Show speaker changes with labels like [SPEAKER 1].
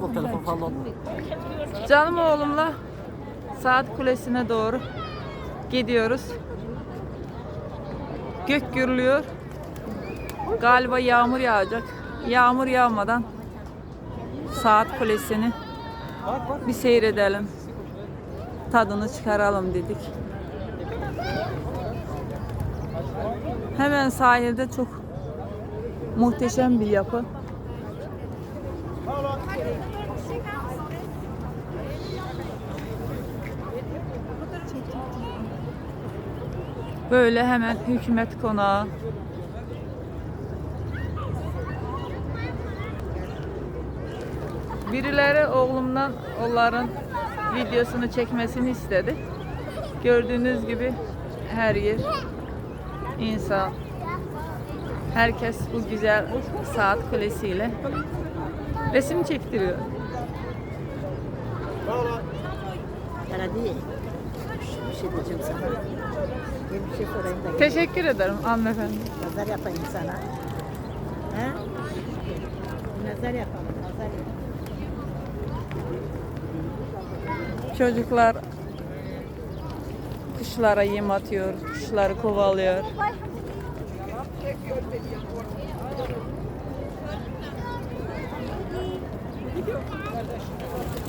[SPEAKER 1] Telefon falan.
[SPEAKER 2] Canım oğlumla saat kulesine doğru gidiyoruz. Gök gürlüyor. Galiba yağmur yağacak. Yağmur yağmadan saat kulesini bir seyredelim. Tadını çıkaralım dedik. Hemen sahilde çok muhteşem bir yapı. Böyle hemen hükümet konağı. Birileri oğlumdan onların videosunu çekmesini istedi. Gördüğünüz gibi her yer insan. Herkes bu güzel saat kulesiyle resim çektiriyor.
[SPEAKER 3] Bana değil. Bir şey diyeceğim sana. Bir şey sorayım da.
[SPEAKER 2] Teşekkür ederim hanımefendi.
[SPEAKER 3] Nazar yapayım sana. He? Nazar yapalım, nazar yapalım.
[SPEAKER 2] Çocuklar kuşlara yem atıyor, kuşları kovalıyor. Thank you.